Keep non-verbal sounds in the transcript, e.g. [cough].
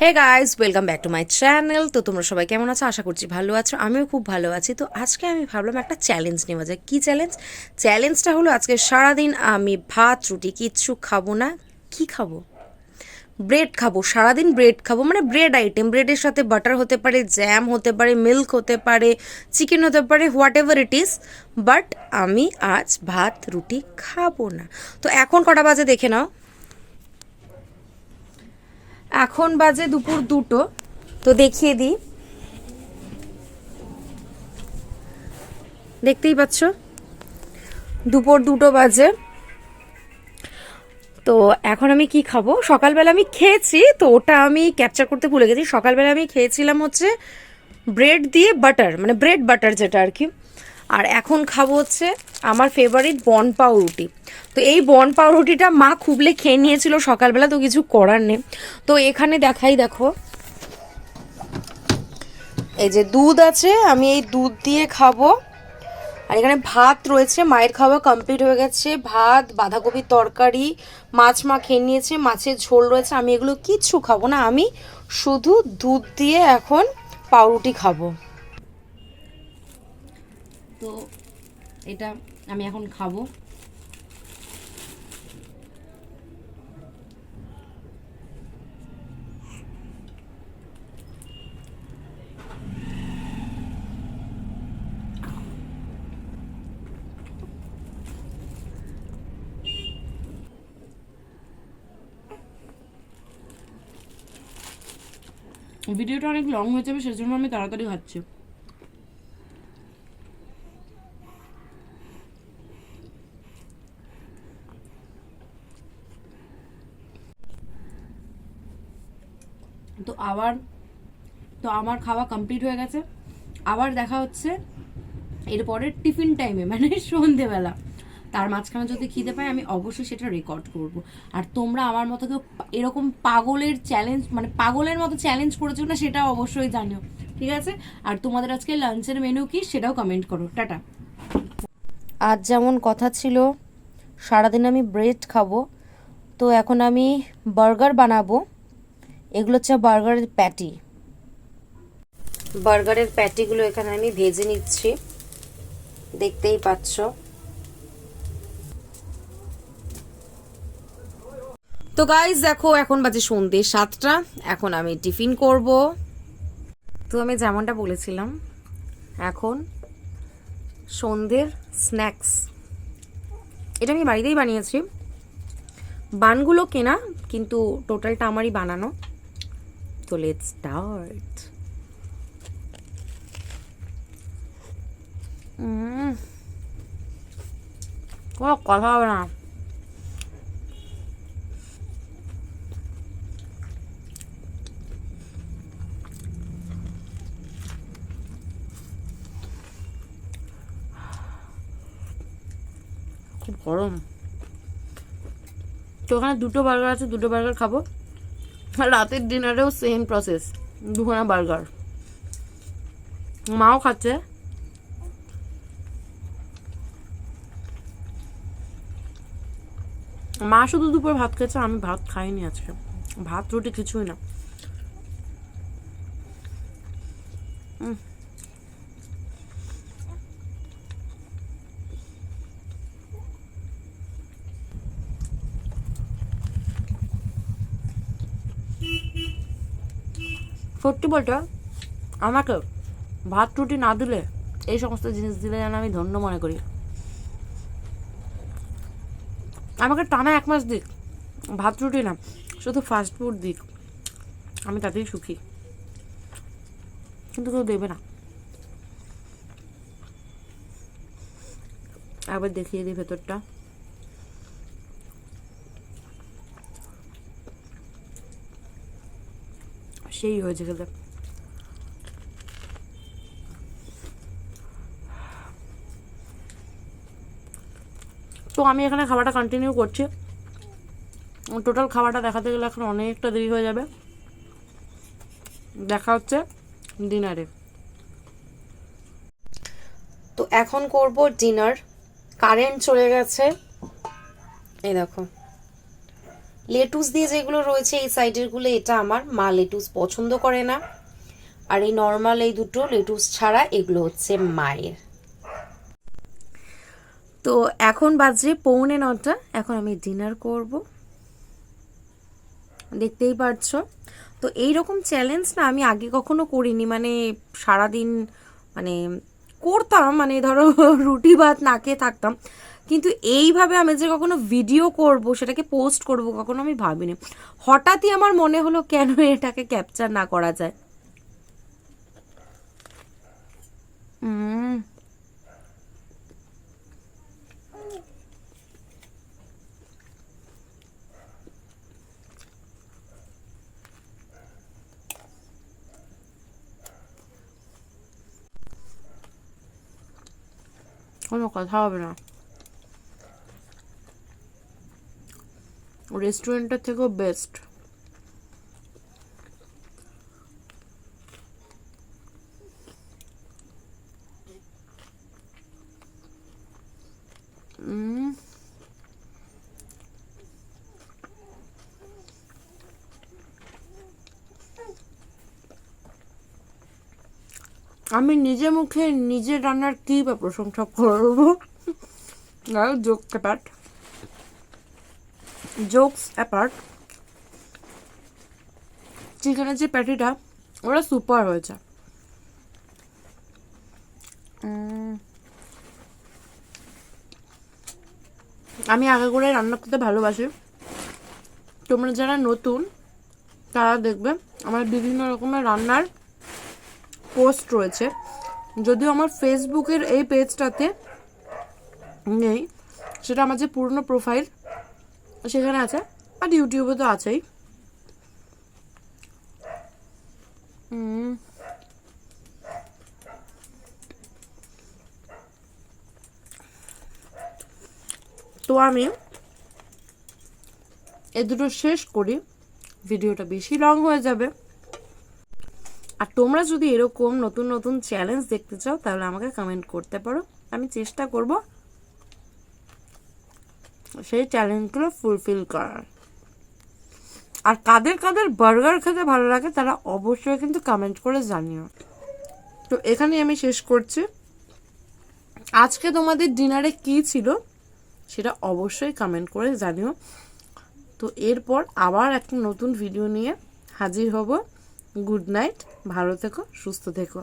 Hey guys welcome back to my channel তো তোমরা সবাই কেমন আছো? আশা করছি ভালো আছো। আমিও খুব ভালো আছি। তো আজকে আমি ভাবলাম একটা চ্যালেঞ্জ নেওয়া যায় কী চ্যালেঞ্জ চ্যালেঞ্জটা হলো আজকে সারাদিন আমি ভাত, রুটি কিচ্ছু খাব না। কি খাব? ব্রেড খাব। সারাদিন ব্রেড খাব। মানে ব্রেড আইটেম ব্রেডের সাথে বাটার হতে পারে জ্যাম হতে পারে মিল্ক হতে পারে চিকেন হতে পারে whatever it is but আমি আজ ভাত, রুটি খাব না। তো এখন কটা বাজে দেখে নাও। এখন বাজে দুপুর দুটো, তো দেখিয়ে দিই। দেখতেই পাচ্ছ? দুপুর দুটো বাজে। তো এখন আমি কি খাব? সকালবেলা আমি খেয়েছি, তো ওটা আমি ক্যাপচার করতে ভুলে গেছি। সকালবেলা আমি খেয়েছিলাম হচ্ছে ব্রেড দিয়ে বাটার মানে ব্রেড বাটার যেটা আর কি। আর এখন খাব হচ্ছে আমার ফেভারিট বন পাউরুটি। তো এই বন পাউরুটিটা মা খুবলে খেয়ে নিয়েছিল সকালবেলা, তো কিছু করার নেই। তো এখানে দেখাই, দেখো। এই যে দুধ আছে, আমি এই দুধ দিয়ে খাব। আর এখানে ভাত রয়েছে, মায়ের খাওয়া কমপ্লিট হয়ে গেছে। ভাত, বাঁধাকপির তরকারি, মাছ মা খেয়ে নিয়েছে, মাছের ঝোল রয়েছে। আমি এগুলো কিচ্ছু খাব না, আমি শুধু দুধ দিয়ে এখন পাউরুটি খাব। তো এটা আমি এখন খাব। ভিডিওটা অনেক লং হয়ে যাবে সেজন্য আমি তাড়াতাড়ি খাচ্ছি। তো আবার, তো আমার খাওয়া কমপ্লিট হয়ে গেছে। আবার দেখা হচ্ছে এরপরে টিফিন টাইমে মানে সন্ধেবেলা। তার মাঝখানে যদি খিদে পাই আমি অবশ্যই সেটা রেকর্ড করব। আর তোমরা আমার মতো কেউ এরকম পাগলের চ্যালেঞ্জ মানে পাগলের মতো চ্যালেঞ্জ করেছ না সেটা অবশ্যই জানিও। ঠিক আছে? আর তোমাদের আজকে লাঞ্চের মেনু কি, সেটাও কমেন্ট করো। টাটা। আজ যেমন কথা ছিল, সারাদিন আমি ব্রেড খাব। তো এখন আমি বার্গার বানাবো। এগুলো হচ্ছে বার্গারের প্যাটি। বার্গারের প্যাটিগুলো এখানে আমি ভেজে নিচ্ছি। দেখতেই পাচ্ছ। তো গাইজ দেখো, এখন বাজে সন্ধে সাতটা। এখন আমি টিফিন করব। তো আমি যেমনটা বলেছিলাম, এখন সন্ধ্যের স্ন্যাক্স। এটা আমি বাড়িতেই বানিয়েছি। বানগুলো কেনা, কিন্তু টোটালটা আমারই বানানো। তো লেটস স্টার্ট কোনো কথা হবে না খুব গরম। তো ওখানে দুটো বার্গার আছে, দুটো বার্গার খাব। রাতের ডিনারেও সেম প্রসেস দুখানা বার্গার মাও খাচ্ছে। মা শুধু দুপুর ভাত খেয়েছে, আমি ভাত খাইনি আজকে। ভাত, রুটি কিছুই না। সত্যি বলতে আমাকে ভাত, রুটি না দিলে এই সমস্ত জিনিস দিলে যেন আমি ধন্য মনে করি। আমাকে টানা এক মাস দিক, ভাত, রুটি না, শুধু ফাস্ট ফুড দিক, আমি তাতেই সুখী। কিন্তু কেউ দেবে না। আবার দেখিয়ে দিই ভেতরটা। সেই হয়েছে খেতে। তো আমি এখানে খাবারটা কন্টিনিউ করছি। টোটাল খাবারটা দেখাতে গেলে এখন অনেকটা দেরি হয়ে যাবে। দেখা হচ্ছে ডিনারে তো এখন করব ডিনার কারেন্ট চলে গেছে। এই দেখো। লেটুস দিয়ে যেগুলো রয়েছে, এই সাইডেরগুলো এটা আমার মা লেটুস পছন্দ করে না। আর এই নর্মাল এই দুটো লেটুস ছাড়া এগুলো হচ্ছে মায়ের। তো এখন বাজে পৌনে নটা, এখন আমি ডিনার করব। দেখতেই পারছ তো এই রকম চ্যালেঞ্জ না আমি আগে কখনো করিনি মানে সারাদিন মানে করতাম মানে ধরো রুটি ভাত না খেয়ে থাকতাম। কিন্তু এইভাবে আমি যে কখনো ভিডিও করব, সেটাকে পোস্ট করব, কখনো আমি ভাবিনি। হঠাৎই আমার মনে হলো, কেন এটাকে ক্যাপচার না করা যায়? কোনো কথা হবে না। রেস্টুরেন্টের থেকেও বেস্ট আমি নিজে মুখে নিজের রান্নার কি বা প্রশংসা করব? [laughs] জোকস অ্যাপার্ট জোকস অ্যাপার্ট চিকেনের যে প্যাটিটা ওটা সুপার হয়েছে। আমি আগে করে রান্না করতে ভালোবাসি। তোমরা যারা নতুন, তারা দেখবে আমার বিভিন্ন রকমের রান্নার পোস্ট রয়েছে। যদিও আমার ফেসবুকের এই পেজটাতে নেই, সেটা আমার যে পুরনো প্রোফাইল সেখানে আছে? আর ইউটিউবে তো আছেই। তো আমি এ দুটো শেষ করি। ভিডিওটা বেশি লং হয়ে যাবে। আর তোমরা যদি এরকম নতুন নতুন চ্যালেঞ্জ দেখতে চাও তাহলে আমাকে কমেন্ট করতে পারো। আমি চেষ্টা করব সেই চ্যালেঞ্জগুলো ফুলফিল করার। আর কাদের কাদের বার্গার খেতে ভালো লাগে তারা অবশ্যই কিন্তু কমেন্ট করে জানিও। তো এখানেই আমি শেষ করছি। আজকে তোমাদের ডিনারে কি ছিল সেটা অবশ্যই কমেন্ট করে জানিও। তো এরপর আবার একটা নতুন ভিডিও নিয়ে হাজির হব। গুড নাইট ভালো থেকো, সুস্থ থেকো।